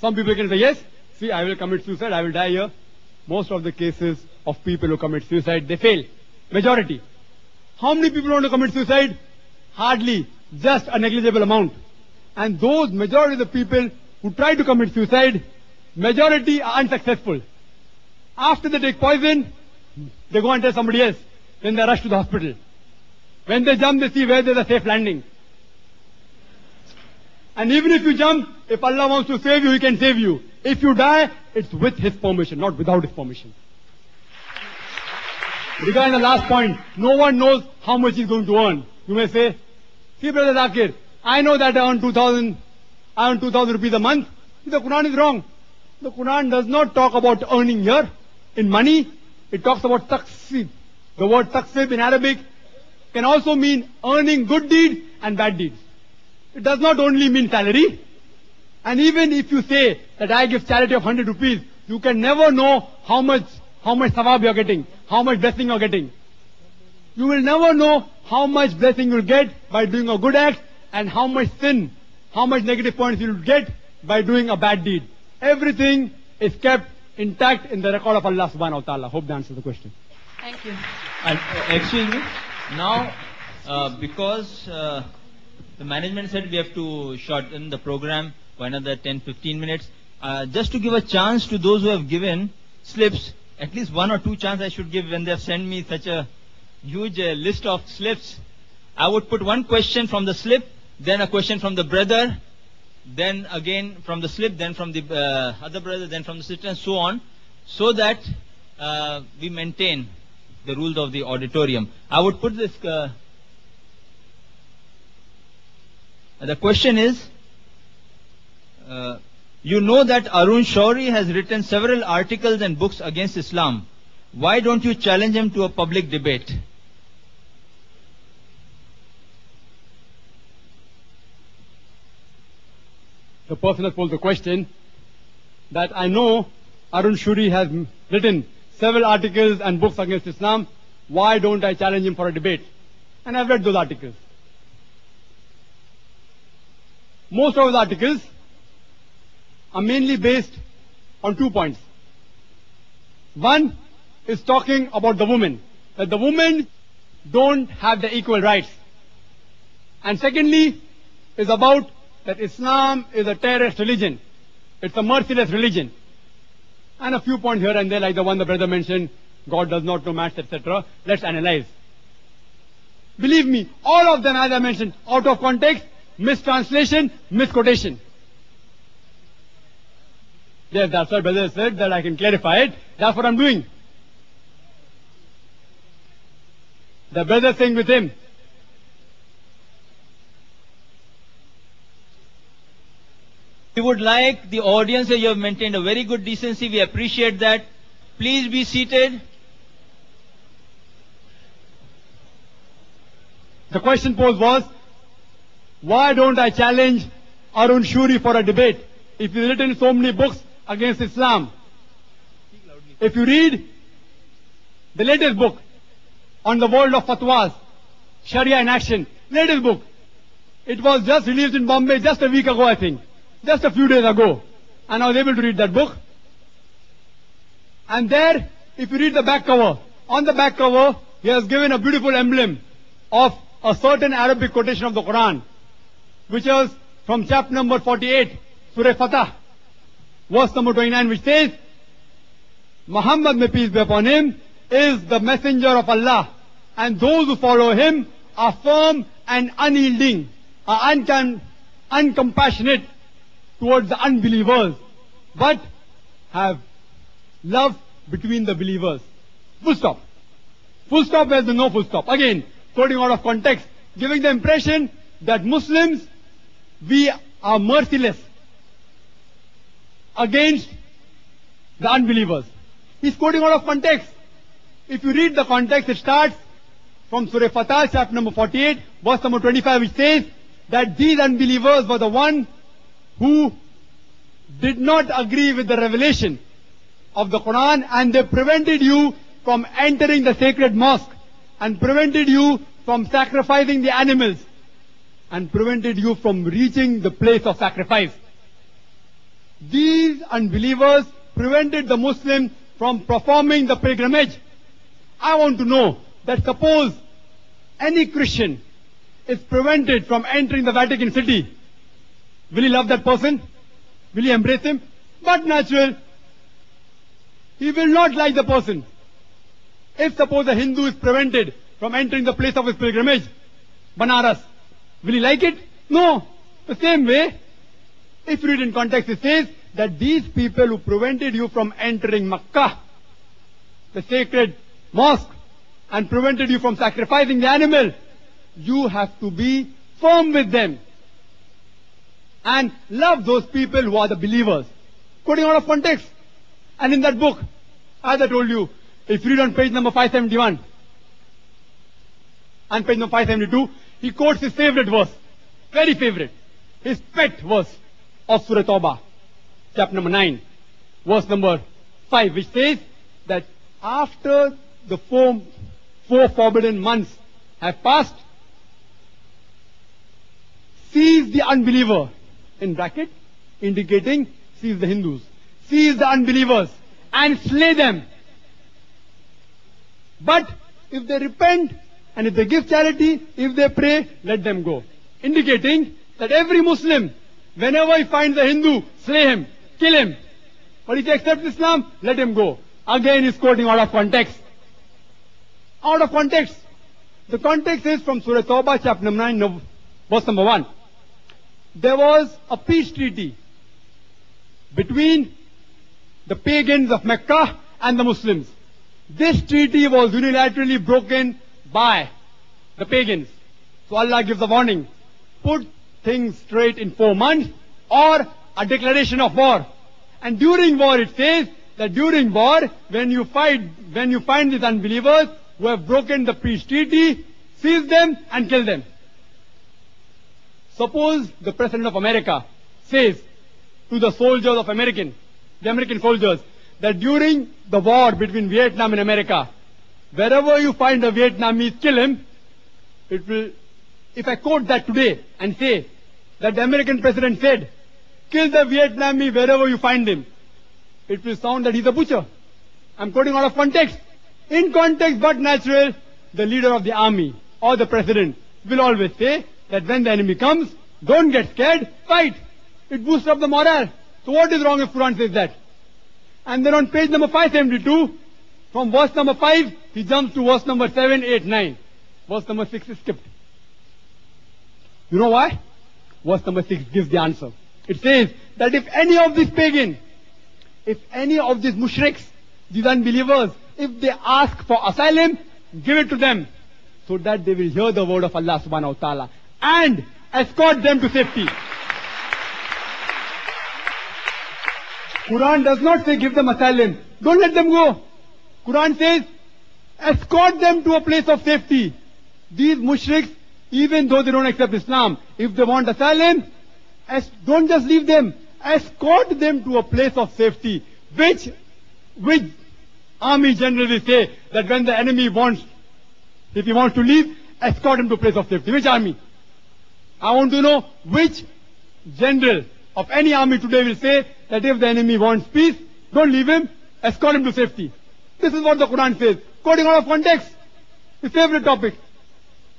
Some people can say, yes, see, I will commit suicide, I will die here. Most of the cases of people who commit suicide, they fail. Majority. How many people want to commit suicide? Hardly. Just a negligible amount. And those majority of the people who try to commit suicide, majority are unsuccessful. After they take poison, they go and tell somebody else. Then they rush to the hospital. When they jump, they see where there's a safe landing. And even if you jump, if Allah wants to save you, He can save you. If you die, it's with His permission, not without His permission. Regarding the last point, no one knows how much he's going to earn. You may say, see brother Zakir, I know that I earn 2000, I earn 2000 rupees a month. The Quran is wrong. The Quran does not talk about earning here in money. It talks about taksib. The word taksib in Arabic can also mean earning good deeds and bad deeds. It does not only mean salary. And even if you say that I give charity of 100 rupees, you can never know how much, how much sawab you're getting, how much blessing you're getting. You will never know how much blessing you'll get by doing a good act and how much sin, how much negative points you'll get by doing a bad deed. Everything is kept intact in the record of Allah subhanahu wa ta'ala. Hope that answers the question. Thank you. And, uh, excuse me. Now, uh, because uh, the management said we have to shorten the program by another 10-15 minutes, uh, just to give a chance to those who have given slips, at least one or two chance I should give when they have sent me such a huge uh, list of slips. I would put one question from the slip, then a question from the brother, then again from the slip, then from the uh, other brother, then from the sister, and so on, so that uh, we maintain the rules of the auditorium. I would put this. Uh, the question is, uh, you know that Arun Shauri has written several articles and books against Islam. Why don't you challenge him to a public debate? The person has posed the question that I know Arun Shuri has written several articles and books against Islam. Why don't I challenge him for a debate? And I've read those articles. Most of those articles are mainly based on two points. One is talking about the woman, that the women don't have the equal rights. And secondly is about that Islam is a terrorist religion. It's a merciless religion. And a few points here and there, like the one the brother mentioned, God does not know maths, etc. Let's analyze. Believe me, all of them, as I mentioned, out of context, mistranslation, misquotation. Yes, that's what brother said, that I can clarify it. That's what I'm doing. The brother saying with him, We would like the audience, you have maintained a very good decency. We appreciate that. Please be seated. The question posed was, why don't I challenge Arun Shuri for a debate? If he's written so many books against Islam. If you read the latest book on the world of fatwas, Sharia in action, latest book. It was just released in Bombay just a week ago, I think. Just a few days ago. And I was able to read that book. And there, if you read the back cover, on the back cover, he has given a beautiful emblem of a certain Arabic quotation of the Quran, which is from chapter number 48, Surah Fatah, verse number 29, which says, Muhammad, may peace be upon him, is the messenger of Allah, and those who follow him are firm and unyielding, are uncon- uncompassionate towards the unbelievers, but have love between the believers. Full stop. Full stop where there's no full stop. Again, quoting out of context, giving the impression that Muslims, we are merciless against the unbelievers. He's quoting out of context. If you read the context, it starts from Surah Fatah, chapter number 48, verse number 25, which says that these unbelievers were the one who did not agree with the revelation of the Quran and they prevented you from entering the sacred mosque and prevented you from sacrificing the animals and prevented you from reaching the place of sacrifice. these unbelievers prevented the Muslim from performing the pilgrimage. I want to know that suppose any Christian is prevented from entering the Vatican City, will he love that person? Will he embrace him? But natural, he will not like the person. If suppose a Hindu is prevented from entering the place of his pilgrimage, Banaras, will he like it? No. The same way, if you read in context, it says that these people who prevented you from entering Makkah, the sacred mosque, and prevented you from sacrificing the animal, you have to be firm with them. And love those people who are the believers. Quoting out of context. And in that book, as I told you, if you read on page number 571 and page number 572, he quotes his favorite verse. Very favorite. His pet verse of Surah Tawbah, chapter number 9, verse number 5, which says that after the four, four forbidden months have passed, seize the unbeliever, in bracket, indicating seize the Hindus, seize the unbelievers and slay them. But if they repent and if they give charity, if they pray, let them go. Indicating that every Muslim, whenever he finds a Hindu, slay him, kill him. But if he accepts Islam, let him go. Again, he's quoting out of context. Out of context. The context is from Surah Tawbah, chapter number 9, verse number 1. There was a peace treaty between the pagans of Mecca and the Muslims. This treaty was unilaterally broken by the pagans. So Allah gives a warning. Put things straight in four months or a declaration of war. And during war it says that during war, when you fight, when you find these unbelievers who have broken the peace treaty, seize them and kill them. Suppose the President of America says to the soldiers of American, the American soldiers, that during the war between Vietnam and America, wherever you find a Vietnamese, kill him, it will, if I quote that today and say that the American president said, kill the Vietnamese wherever you find him, it will sound that he's a butcher. I'm quoting out of context. In context but natural, the leader of the army or the president will always say that when the enemy comes, don't get scared, fight. It boosts up the morale. So what is wrong if Quran says that? And then on page number 572, from verse number 5, he jumps to verse number 7, 8, 9. Verse number 6 is skipped. You know why? Verse number 6 gives the answer. It says that if any of these pagan, if any of these mushriks, these unbelievers, if they ask for asylum, give it to them so that they will hear the word of Allah subhanahu wa ta'ala and escort them to safety. Quran does not say give them asylum. Don't let them go. Quran says escort them to a place of safety. These mushriks, even though they don't accept Islam, if they want asylum, don't just leave them. Escort them to a place of safety. Which, which army general will say that when the enemy wants, if he wants to leave, escort him to a place of safety. Which army? I want to know which general of any army today will say that if the enemy wants peace, don't leave him, escort him to safety. This is what the Quran says. Quoting out of context. His favorite topic.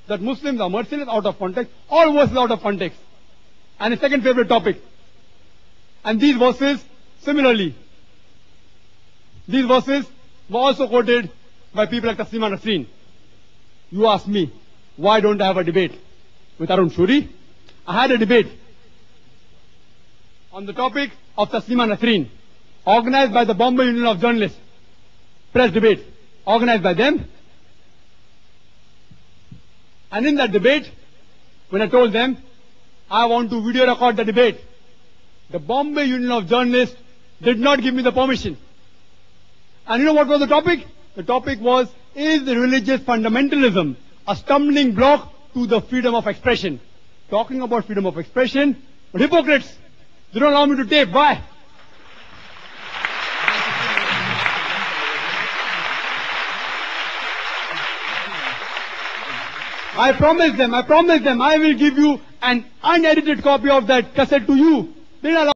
That Muslims are merciless out of context. All verses out of context. And his second favorite topic. And these verses, similarly, these verses were also quoted by people like Taslima Nasreen. You ask me, why don't I have a debate with Arun Shuri? I had a debate on the topic of Taslima Nasreen, organized by the Bombay Union of Journalists. Press debate, organized by them. And in that debate, when I told them, I want to video record the debate, the Bombay Union of Journalists did not give me the permission. And you know what was the topic? The topic was, is religious fundamentalism a stumbling block to the freedom of expression? Talking about freedom of expression, but hypocrites, they don't allow me to tape. Why? I promise them, I promise them, I will give you an unedited copy of that cassette to you.